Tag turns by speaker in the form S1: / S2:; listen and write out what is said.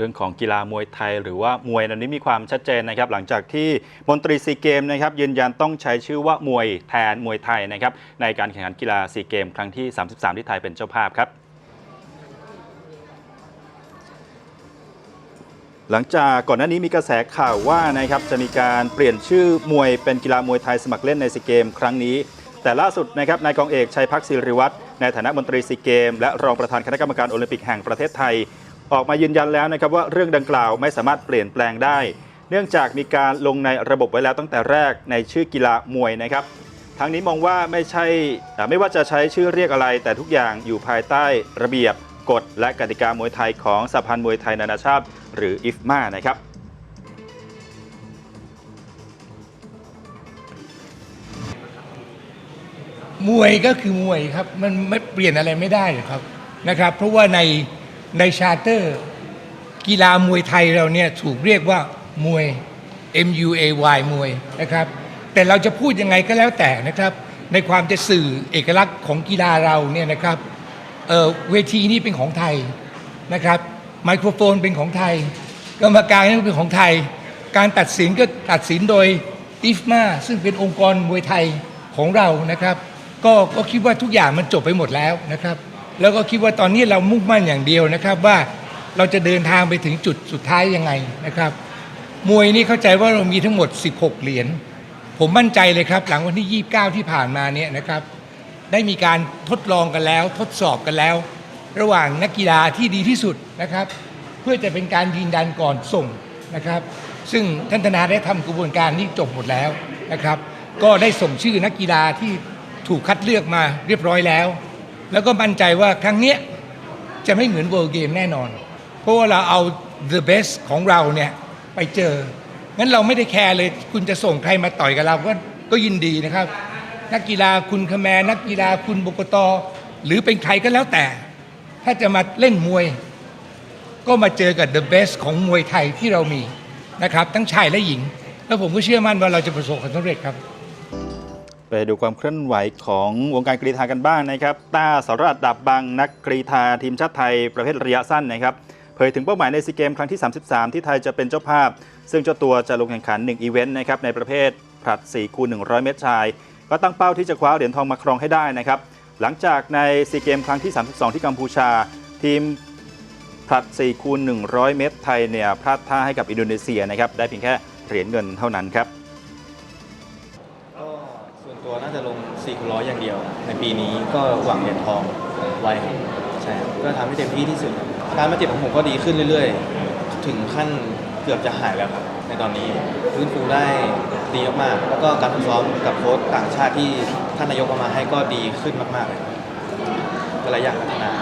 S1: รื่องของกีฬามวยไทย หรือว่ามวยนั้นนี้มีความชัดเจนนะครับ หลังจากที่มนตรีซีเกมนะครับยืนยันต้องใช้ชื่อว่ามวยแทนมวยไทยนะครับในการแข่งขันกีฬาซีเกม ครั้งที่ 33 ที่ไทยเป็นเจ้าภาพครับหลังจากก่อนหน้านี้มีกระแสข่าวว่านะครับจะมีการเปลี่ยนชื่อมวยเป็นกีฬามวยไทยสมัครเล่นในซีเกม ครั้งนี้ แต่ล่าสุดนะครับนายกองเอกชัยพักศิริวัตรในฐานะมนตรีซีเกม และรองประธานคณะกรรมการโอลิมปิกแห่งประเทศไทย ออกมายืนยันแล้วนะครับว่าเรื่องดังกล่าวไม่สามารถเปลี่ยนแปลงได้ เนื่องจากมีการลงในระบบไว้แล้วตั้งแต่แรกในชื่อกีฬามวยนะครับทางนี้มองว่าไม่ใช่ไม่ว่าจะใช้ชื่อเรียกอะไร แต่ทุกอย่างอยู่ภายใต้ระเบียบกฎและกติกามวยไทยของสหพันธ์มวยไทยนานาชาติ หรืออิฟมานะครับ
S2: มวยก็คือมวยครับ มันไม่เปลี่ยนอะไรไม่ได้ครับนะครับ เพราะว่าใน ในชาเตอร์ กีฬามวยไทยเราเนี่ยถูกเรียกว่ามวย M U A Y มวยนะครับ แต่เราจะพูดยังไงก็แล้วแต่นะครับ ในความจะสื่อเอกลักษณ์ของกีฬาเราเนี่ยนะครับเเวทีนี้เป็นของไทยนะครับ ไมโครโฟนเป็นของไทย กรรมการนี่เป็นของไทย การตัดสินก็ตัดสินโดยอิฟมาซึ่งเป็นองค์กรมวยไทยของเรานะครับ ก็ก็คิดว่าทุกอย่างมันจบไปหมดแล้วนะครับ แล้วก็คิดว่าตอนนี้เรามุ่งมั่นอย่างเดียวนะครับว่าเราจะเดินทางไปถึงจุดสุดท้ายยังไงนะครับ มวยนี่เข้าใจว่าเรามีทั้งหมด 16 เหรียญผมมั่นใจเลยครับ หลังวันที่ 29 ที่ผ่านมาเนี่ยนะครับ ได้มีการทดลองกันแล้ว ทดสอบกันแล้ว ระหว่างนักกีฬาที่ดีที่สุดนะครับ เพื่อจะเป็นการยืนยันก่อนส่งนะครับ ซึ่งท่านธนาได้ทำกระบวนการนี้จบหมดแล้วนะครับ ก็ได้ส่งชื่อนักกีฬาที่ถูกคัดเลือกมาเรียบร้อยแล้ว แล้วก็มั่นใจว่าครั้งเนี้ยจะไม่เหมือน World Game แน่นอน เพราะว่าเราเอา the best ของเราเนี่ยไปเจอ งั้นเราไม่ได้แคร์เลย คุณจะส่งใครมาต่อยกับเราก็ก็ยินดีนะครับ นักกีฬาคุณคแมร์นักกีฬาคุณบกตหรือเป็นใครก็แล้วแต่ ถ้าจะมาเล่นมวย ก็มาเจอกับ the best ของมวยไทยที่เรามีนะครับ ทั้งชายและหญิง แล้วผมก็เชื่อมั่นว่าเราจะประสบความสำเร็จครับ
S1: ไปดูความเคลื่อนไหวของวงการกรีธากันบ้างนะครับต้าสรรัตดับบังนักกรีธาทีมชาติไทยประเภทระยะสั้นนะครับเผยถึงเป้าหมายในซีเกมครั้งที่ 33 ที่ไทยจะเป็นเจ้าภาพ ซึ่งเจ้าตัวจะลงแข่งขัน 1 อีเวนต์นะครับในประเภทผลัด4คูณ100 เมตรชาย ก็ตั้งเป้าที่จะคว้าเหรียญทองมาครองให้ได้นะครับหลังจากในซีเกมครั้งที่ 32 ที่กัมพูชา ทีมผลัด4คูณ100 เมตรไทยเนี่ยพลาดท่าให้กับอินโดนีเซียนะครับได้เพียงแค่เหรียญเงินเท่านั้นครับ
S3: ตัวน่าจะลง4คูณร้อยอย่างเดียว ในปีนี้ก็หวังเหรียญทองไว้ครับใช่ครับก็ทำให้เต็มที่ที่สุดครับการบาดเจ็บของผมก็ดีขึ้นเรื่อยๆ ถึงขั้นเกือบจะหายแล้วครับในตอนนี้ฟื้นฟูได้ดีมากๆแล้วก็การฝึกซ้อมกับโค้ชต่างชาติที่ท่านนายกเอามาให้ก็ดีขึ้นมากๆเลยครับก็หลายอย่างพัฒนา